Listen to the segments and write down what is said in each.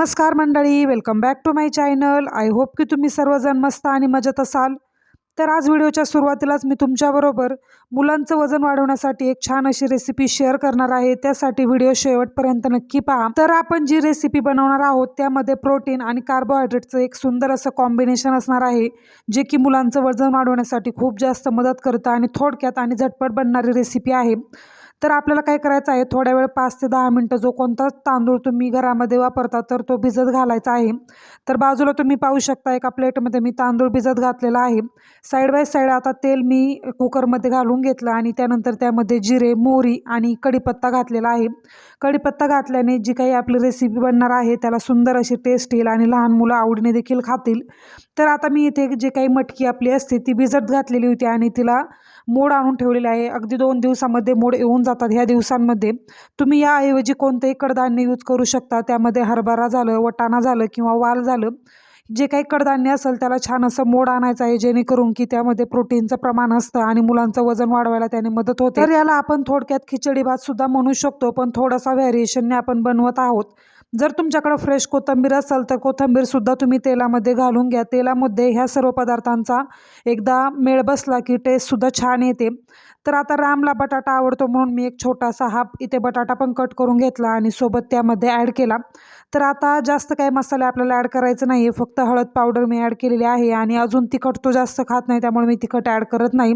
नमस्कार मंडळी welcome back to my channel I hope की तुम्ही सर्वजण मस्त आणि मजेत असाल. तर आज व्हिडिओच्या सुरुवातीलाच मी तुमच्याबरोबर मुलांचं वजन वाढवण्यासाठी एक छान अशी रेसिपी शेअर करणार आहे. त्यासाठी व्हिडिओ शेवटपर्यंत नक्की पहा. तर आपण जी रेसिपी बनवणार आहोत त्यामध्ये प्रोटीन आणि कार्बोहायड्रेटचं एक सुंदर असं कॉम्बिनेशन असणार आहे जे की मुलांचं वजन वाढवण्यासाठी खूप जास्त मदत करतं आणि थोडक्यात आणि झटपट बनणारी रेसिपी आहे. तर आपल्याला काय करायचं आहे? थोड्या वेळ पाच ते दहा मिनटं जो कोणता तांदूळ तुम्ही घरामध्ये वापरता तर तो भिजत घालायचा आहे. तर बाजूला तुम्ही पाहू शकता एका प्लेटमध्ये मी तांदूळ भिजत घातलेला आहे. साईड बाय साईड आता तेल मी कुकरमध्ये घालून घेतलं आणि त्यानंतर त्यामध्ये जिरे मोहरी आणि कढीपत्ता घातलेला आहे. कढीपत्ता घातल्याने जी काही आपली रेसिपी बनणार आहे त्याला सुंदर अशी टेस्ट येईल आणि लहान मुलं आवडीने देखील खातील. तर आता मी इथे जे काही मटकी आपली असते ती भिजत घातलेली होती आणि तिला मोड आणून ठेवलेली आहे. अगदी दोन दिवसामध्ये मोड येऊन जातात ह्या दिवसांमध्ये. तुम्ही याऐवजी कोणतंही कडधान्य यूज करू शकता. त्यामध्ये हरभरा झालं वटाणा झालं किंवा वाल झालं. जे काही कडधान्य असेल त्याला छान असं मोड आणायचं आहे जेणेकरून की त्यामध्ये प्रोटीनचं प्रमाण असतं आणि मुलांचं वजन वाढवायला त्याने मदत होते. तर याला आपण थोडक्यात खिचडी भात सुद्धा म्हणू शकतो पण थोडासा व्हॅरिएशनने आपण बनवत आहोत. जर तुमच्याकडं फ्रेश कोथिंबीर असेल तर कोथिंबीरसुद्धा तुम्ही तेलामध्ये घालून घ्या. तेलामध्ये ह्या सर्व पदार्थांचा एकदा मेळ बसला की टेस्टसुद्धा छान येते. तर आता रामला बटाटा आवडतो म्हणून मी एक छोटासा हा इथे बटाटा पण कट करून घेतला आणि सोबत त्यामध्ये ॲड केला. तर आता जास्त काही मसाले आपल्याला ॲड करायचं नाही आहे फक्त हळद पावडर मी ॲड केलेली आहे आणि अजून तिखट तो जास्त खात नाही त्यामुळे मी तिखट ॲड करत नाही.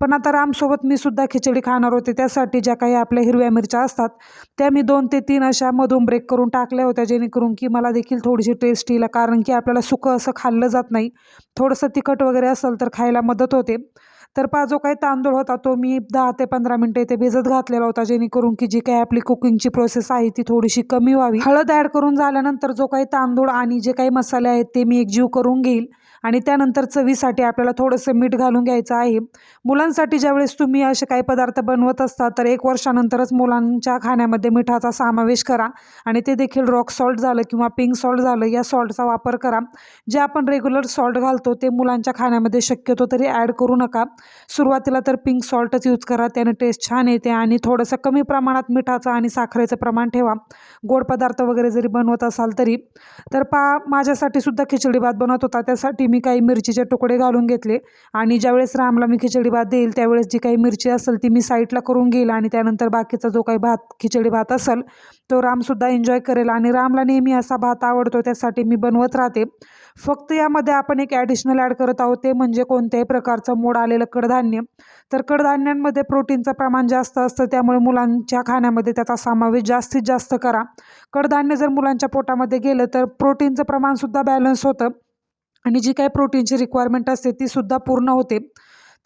पण आता रामसोबत मी सुद्धा खिचडी खाणार होते. त्यासाठी ज्या काही आपल्या हिरव्या मिरच्या असतात त्या मी दोन ते तीन अशा मधून ब्रेक करून टाकल्या होत्या जेणेकरून की मला देखील थोडीशी टेस्ट येईल कारण की आपल्याला सुकं असं खाल्लं जात नाही. थोडंसं तिखट वगैरे असेल तर खायला मदत होते. तर पा जो काही तांदूळ होता तो मी दहा ते पंधरा मिनटं इथे भिजत घातलेला होता जेणेकरून की जी काही आपली कुकिंगची प्रोसेस आहे ती थोडीशी कमी व्हावी. हळद ॲड करून झाल्यानंतर जो काही तांदूळ आणि जे काही मसाले आहेत ते मी एकजीव करून घेईल. आणि त्यानंतर चवीसाठी आपल्याला थोडंसं मीठ घालून घ्यायचं आहे. मुलांसाठी ज्यावेळेस तुम्ही असे काही पदार्थ बनवत असता तर एक वर्षानंतरच मुलांच्या खाण्यामध्ये मिठाचा समावेश करा आणि ते देखील रॉक सॉल्ट झालं किंवा पिंक सॉल्ट झालं या सॉल्टचा वापर करा. जे आपण रेग्युलर सॉल्ट घालतो ते मुलांच्या खाण्यामध्ये शक्यतो तरी ॲड करू नका. सुरुवातीला तर पिंक सॉल्टच यूज करा त्याने टेस्ट छान येते आणि थोडंसं कमी प्रमाणात मिठाचं आणि साखरेचं प्रमाण ठेवा. गोड पदार्थ वगैरे जरी बनवत असाल तरी. तर पा माझ्यासाठी सुद्धा खिचडी भात बनवत होता त्यासाठी मी काही मिरचीचे तुकडे घालून घेतले. आणि ज्यावेळेस रामला मी खिचडी भात देईल त्यावेळेस जी काही मिरची असेल ती मी साईडला करून घेईल आणि त्यानंतर बाकीचा जो काही भात खिचडी भात असेल तो रामसुद्धा एन्जॉय करेल. आणि रामला नेहमी असा भात आवडतो त्यासाठी मी बनवत राहते. फक्त यामध्ये आपण एक ॲडिशनल ॲड करत आहोत ते म्हणजे कोणत्याही प्रकारचं मोड आलेलं कडधान्य. तर कडधान्यांमध्ये प्रोटीनचं प्रमाण जास्त असतं त्यामुळे मुलांच्या खाण्यामध्ये त्याचा समावेश जास्तीत जास्त करा. कडधान्य जर मुलांच्या पोटामध्ये गेलं तर प्रोटीनचं प्रमाणसुद्धा बॅलन्स होतं. आणि जी काही प्रोटीनची रिक्वायरमेंट असते ती सुद्धा पूर्ण होते.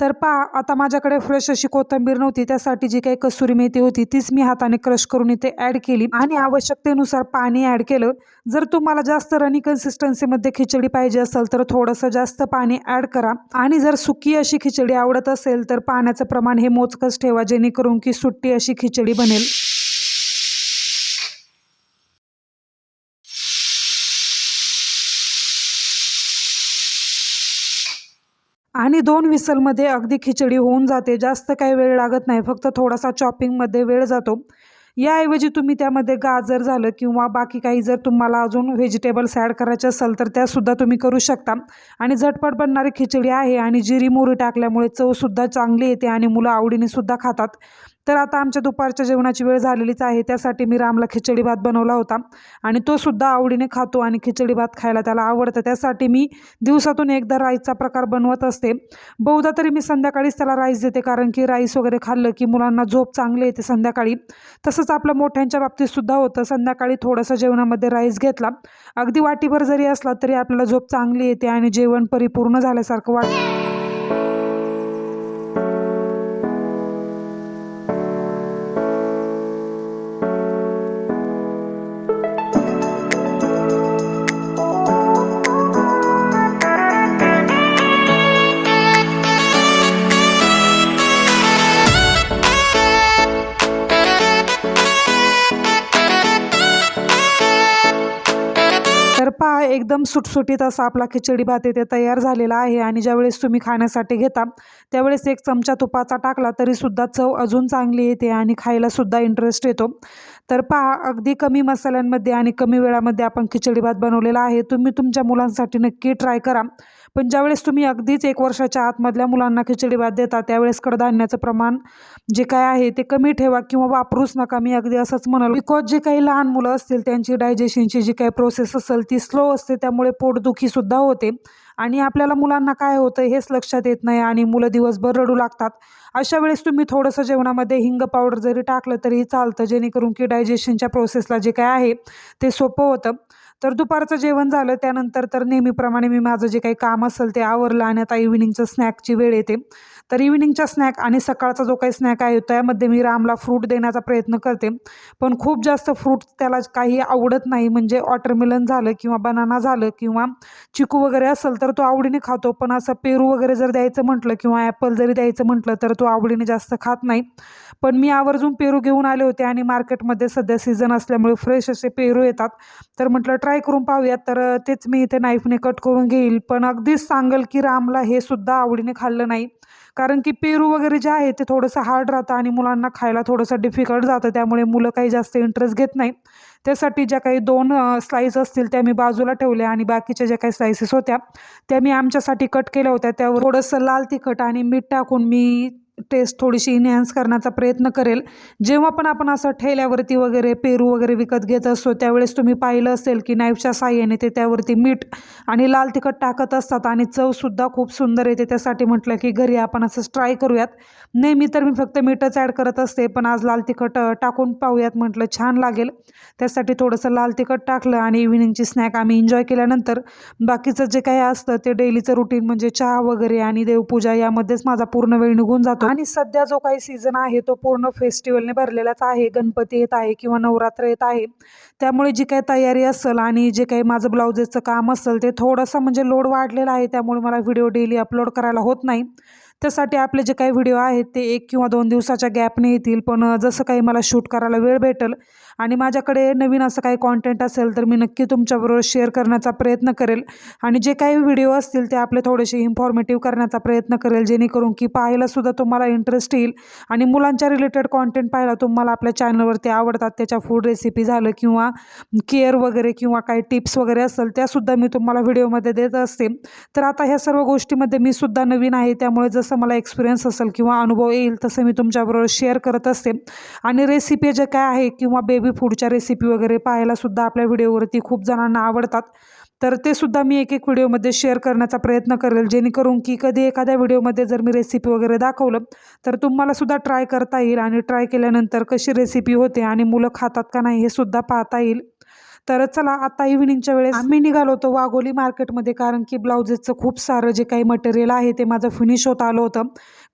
तर पा आता माझ्याकडे फ्रेश अशी कोथिंबीर नव्हती त्यासाठी जी काही कसुरी मेथी होती तीच मी हाताने क्रश करून इथे ॲड केली. आणि आवश्यकतेनुसार पाणी ॲड केलं. जर तुम्हाला जास्त रनी कन्सिस्टन्सीमध्ये खिचडी पाहिजे असेल तर थोडंसं जास्त पाणी ॲड करा. आणि जर सुकी अशी खिचडी आवडत असेल तर पाण्याचं प्रमाण हे मोजकंच ठेवा जेणेकरून की सुट्टी अशी खिचडी बनेल. आणि दोन विसलमध्ये अगदी खिचडी होऊन जाते. जास्त काही वेळ लागत नाही. फक्त थोडासा चॉपिंगमध्ये वेळ जातो. याऐवजी तुम्ही त्यामध्ये गाजर झालं किंवा बाकी काही जर तुम्हाला अजून व्हेजिटेबल्स ॲड करायचे असेल तर त्यासुद्धा तुम्ही करू शकता. आणि झटपट बनणारी खिचडी आहे आणि जिरी मोहरी टाकल्यामुळे चवसुद्धा चांगली येते आणि मुलं आवडीने सुद्धा खातात. तर आता आमच्या दुपारच्या जेवणाची वेळ झालेलीच आहे. त्यासाठी मी रामला खिचडी भात बनवला होता. आणि तो सुद्धा आवडीने खातो आणि खिचडी भात खायला त्याला आवडतं. त्यासाठी मी दिवसातून एकदा राईसचा प्रकार बनवत असते. बहुधा तरी मी संध्याकाळीच त्याला राईस देते. कारण की राईस वगैरे खाल्लं की मुलांना झोप चांगली येते संध्याकाळी. तसंच आपलं मोठ्यांच्या बाबतीतसुद्धा होतं. संध्याकाळी थोडंसं जेवणामध्ये राईस घेतला. अगदी वाटीभर जरी असला तरी आपल्याला झोप चांगली येते आणि जेवण परिपूर्ण झाल्यासारखं वाटतं. एकदम सुटसुटीत असा आपला खिचडी भात येथे तयार झालेला आहे आणि ज्यावेळेस तुम्ही खाण्यासाठी घेता त्यावेळेस एक चमचा तुपाचा टाकला तरीसुद्धा चव अजून चांगली येते आणि खायलासुद्धा इंटरेस्ट येतो. तर पहा अगदी कमी मसाल्यांमध्ये आणि कमी वेळामध्ये आपण खिचडी भात बनवलेला आहे. तुम्ही तुमच्या मुलांसाठी नक्की ट्राय करा. पण ज्यावेळेस तुम्ही अगदीच एक वर्षाच्या आतमधल्या मुलांना खिचडी भात देता त्यावेळेस कडधान्याचं प्रमाण जे काय आहे ते कमी ठेवा किंवा वापरूच नका. मी अगदी असंच म्हणाल. बिकॉज जे काही लहान मुलं असतील त्यांची डायजेशनची जी काही प्रोसेस असेल ती स्लो असते. त्यामुळे पोटदुखीसुद्धा होते. आणि आपल्याला मुलांना काय होतं हेच लक्षात येत नाही आणि मुलं दिवसभर रडू लागतात. अशा वेळेस तुम्ही थोडंसं जेवणामध्ये हिंग पावडर जरी टाकलं तरी चालतं जेणेकरून की डायजेशनच्या प्रोसेसला जे काय आहे ते सोपं होतं. तर दुपारचं जेवण झालं त्यानंतर तर नेहमीप्रमाणे मी माझं जे काही काम असेल ते आवरलं आणि आता इव्हिनिंगचं स्नॅकची वेळ येते. तर इव्हिनिंगचा स्नॅक आणि सकाळचा जो काही स्नॅक आहे त्यामध्ये मी रामला फ्रूट देण्याचा प्रयत्न करते. पण खूप जास्त फ्रूट त्याला काही आवडत नाही. म्हणजे वॉटरमेलन झालं किंवा बनाना झालं किंवा चिकू वगैरे असेल तर तो आवडीने खातो. पण असं पेरू वगैरे जर द्यायचं म्हटलं किंवा ॲपल जरी द्यायचं म्हटलं तर तो आवडीने जास्त खात नाही. पण मी आवर्जून पेरू घेऊन आले होते आणि मार्केटमध्ये सध्या सीझन असल्यामुळे फ्रेश असे पेरू येतात. तर म्हटलं ट्राय करून पाहूयात तर तेच मी इथे नाईफने कट करून घेईल. पण अगदीच सांगेल की रामला हे सुद्धा आवडीने खाल्लं नाही. कारण की पेरू वगैरे जे आहे ते थोडंसं हार्ड राहतं आणि मुलांना खायला थोडंसं डिफिकल्ट जातं. त्यामुळे मुलं काही जास्त इंटरेस्ट घेत नाही त्यासाठी ज्या काही दोन स्लाईस असतील त्या मी बाजूला ठेवल्या आणि बाकीच्या ज्या काही स्लायसेस होत्या त्या मी आमच्यासाठी कट केल्या होत्या. त्यावर थोडंसं लाल तिखट आणि मीठ टाकून मी टेस्ट थोडीशी इन्हॅन्स करण्याचा प्रयत्न करेल. जेव्हा पण आपण असं ठेल्यावरती वगैरे पेरू वगैरे विकत घेत असतो त्यावेळेस तुम्ही पाहिलं असेल की नाईफच्या साह्याने ते त्यावरती मीठ आणि लाल तिखट टाकत असतात आणि चवसुद्धा खूप सुंदर येते. त्यासाठी म्हटलं की घरी आपण असंच ट्राय करूयात. नेहमी तर मी फक्त मीठच ॲड करत असते पण आज लाल तिखट टाकून पाहूयात म्हटलं छान लागेल. त्यासाठी थोडंसं लाल तिखट टाकलं आणि इव्हिनिंगची स्नॅक आम्ही एन्जॉय केल्यानंतर बाकीचं जे काही असतं ते डेलीचं रुटीन म्हणजे चहा वगैरे आणि देवपूजा यामध्येच माझा पूर्ण वेळ निघून जातो. आणि सध्या जो काही सीझन आहे तो पूर्ण फेस्टिवलने भरलेलाच आहे. गणपती येत आहे किंवा नवरात्र येत आहे. त्यामुळे जी काही तयारी असेल आणि जे काही माझं ब्लाउजेसचं काम असेल ते थोडंसं म्हणजे लोड वाढलेला आहे. त्यामुळे मला व्हिडिओ डेली अपलोड करायला होत नाही. त्यासाठी आपले जे काही व्हिडिओ आहेत ते एक किंवा दोन दिवसाच्या गॅपने येतील. पण जसं काही मला शूट करायला वेळ भेटेल आणि माझ्याकडे नवीन असं काही कॉन्टेंट असेल तर मी नक्की तुमच्याबरोबर शेअर करण्याचा प्रयत्न करेल. आणि जे काही व्हिडिओ असतील ते आपले थोडेसे इन्फॉर्मेटिव्ह करण्याचा प्रयत्न करेल जेणेकरून की पाहायलासुद्धा तुम्हाला इंटरेस्ट येईल. आणि मुलांच्या रिलेटेड कॉन्टेंट पाहायला तुम्हाला आपल्या चॅनलवरती आवडतात. त्याच्या फूड रेसिपी झालं किंवा केअर वगैरे किंवा काही टिप्स वगैरे असेल त्यासुद्धा मी तुम्हाला व्हिडिओमध्ये देत असते. तर आता ह्या सर्व गोष्टीमध्ये मी सुद्धा नवीन आहे. त्यामुळे जसं मला एक्सपिरियन्स असेल किंवा अनुभव येईल तसं मी तुमच्याबरोबर शेअर करत असते. आणि रेसिपी जे काय आहे किंवा बेबी फूडच्या रेसिपी वगैरे पाहायलासुद्धा आपल्या व्हिडिओवरती खूप जणांना आवडतात. तर ते सुद्धा मी एक एक व्हिडिओमध्ये शेअर करण्याचा प्रयत्न करेल. जेणेकरून की कधी एखाद्या व्हिडिओमध्ये जर मी रेसिपी वगैरे दाखवलं तर तुम्हालासुद्धा ट्राय करता येईल आणि ट्राय केल्यानंतर कशी रेसिपी होते आणि मुलं खातात का नाही हे सुद्धा पाहता येईल. तर चला आता इव्हिनिंगच्या वेळेस आम्ही निघालो होतो वाघोली मार्केटमध्ये कारण की ब्लाउजेसचं खूप सारं जे काही मटेरियल आहे ते माझं फिनिश होत आलं होतं.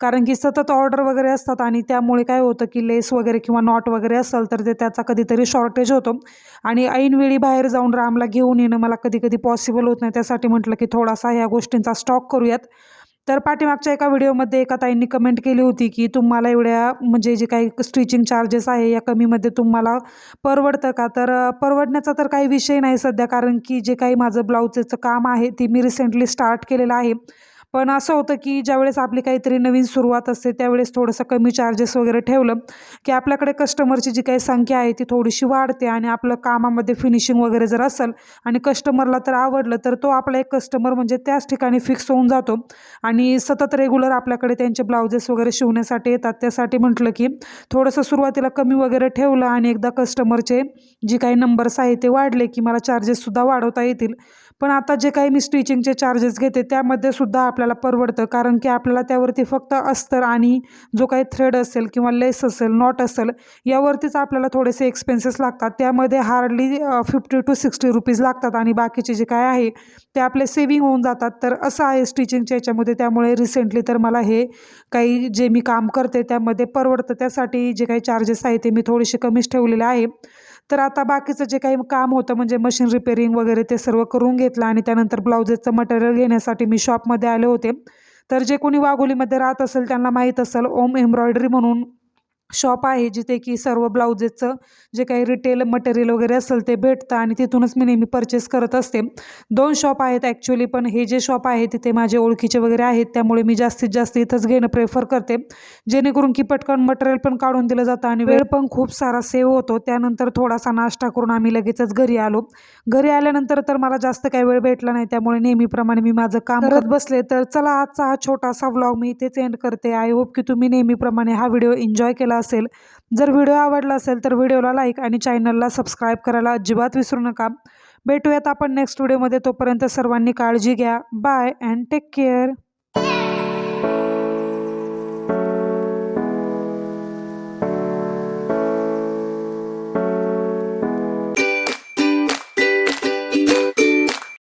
कारण की सतत ऑर्डर वगैरे असतात आणि त्यामुळे काय होतं की लेस वगैरे किंवा नॉट वगैरे असेल तर ते त्याचा कधीतरी शॉर्टेज होतो. आणि ऐनवेळी बाहेर जाऊन रामला घेऊन येणं मला कधी कधी पॉसिबल होत नाही. त्यासाठी म्हटलं की थोडासा ह्या गोष्टींचा स्टॉक करूयात. तर पाठीमागच्या एका व्हिडिओमध्ये एका ताईंनी कमेंट केली होती की तुम्हाला एवढ्या म्हणजे जे काही स्टिचिंग चार्जेस आहे या कमीमध्ये तुम्हाला परवडतं का? तर परवडण्याचा तर काही विषय नाही सध्या कारण की जे काही माझं ब्लाउजेचं काम आहे ती मी रिसेंटली स्टार्ट केलेलं आहे. पण असं होतं की ज्यावेळेस आपली काहीतरी नवीन सुरुवात असते त्यावेळेस थोडंसं कमी चार्जेस वगैरे ठेवलं की आपल्याकडे कस्टमरची जी काही संख्या आहे ती थोडीशी वाढते आणि आपलं कामामध्ये फिनिशिंग वगैरे जर असेल आणि कस्टमरला तर आवडलं तर तो आपला एक कस्टमर म्हणजे त्याच ठिकाणी फिक्स होऊन जातो. आणि सतत रेग्युलर आपल्याकडे त्यांचे ब्लाउजेस वगैरे शिवण्यासाठी येतात. त्यासाठी म्हटलं की थोडंसं सुरुवातीला कमी वगैरे ठेवलं आणि एकदा कस्टमरचे जी काही नंबर्स आहे ते वाढले की मला चार्जेससुद्धा वाढवता येतील. पण आता जे काही मी स्टिचिंगचे चार्जेस घेते त्यामध्ये सुद्धा आपल्याला परवडतं. कारण की आपल्याला त्यावरती फक्त अस्तर आणि जो काही थ्रेड असेल किंवा लेस असेल नॉट असेल यावरतीच आपल्याला थोडेसे एक्सपेन्सेस लागतात. त्यामध्ये hardly fifty to sixty rupees लागतात आणि बाकीचे जे काय आहे ते आपले सेविंग होऊन जातात. तर असं आहे स्टिचिंगच्या याच्यामध्ये. त्यामुळे रिसेंटली तर मला हे काही जे मी काम करते त्यामध्ये परवडतं. त्यासाठी जे काही चार्जेस आहे ते मी थोडेसे कमीच ठेवलेले आहे. तर आता बाकीचं जे काही काम होतं म्हणजे मशीन रिपेरिंग वगैरे ते सर्व करून घेतलं आणि त्यानंतर ब्लाउजेसचं मटेरियल घेण्यासाठी मी शॉपमध्ये आले होते. तर जे कोणी वाघोलीमध्ये राहत असेल त्यांना माहीत असेल ओम एम्ब्रॉयडरी म्हणून शॉप आहे जिथे की सर्व ब्लाउजेसचं जे काही रिटेल मटेरियल वगैरे असेल ते भेटतं आणि तिथूनच मी नेहमी परचेस करत असते. दोन शॉप आहेत ॲक्च्युली पण हे जे शॉप आहे तिथे माझे ओळखीचे वगैरे आहेत त्यामुळे मी जास्तीत जास्त इथंच घेणं प्रेफर करते. जेणेकरून की पटकन मटेरियल पण काढून दिलं जातं आणि वेळ पण खूप सारा सेव्ह होतो. त्यानंतर थोडासा नाश्ता करून आम्ही लगेचच घरी आलो. घरी आल्यानंतर तर मला जास्त काही वेळ भेटला नाही त्यामुळे नेहमीप्रमाणे मी माझं काम करत बसले. तर चला आजचा हा छोटासा व्लॉग मी इथेच एंड करते. आय होप की तुम्ही नेहमीप्रमाणे हा व्हिडिओ एन्जॉय केला असेल. जर व्हिडिओ आवडला असेल तर व्हिडिओला लाईक आणि चॅनलला सबस्क्राईब करायला अजिबात विसरू नका. भेटूयात आपण नेक्स्ट व्हिडिओमध्ये. तोपर्यंत सर्वांनी काळजी घ्या. Bye and take care.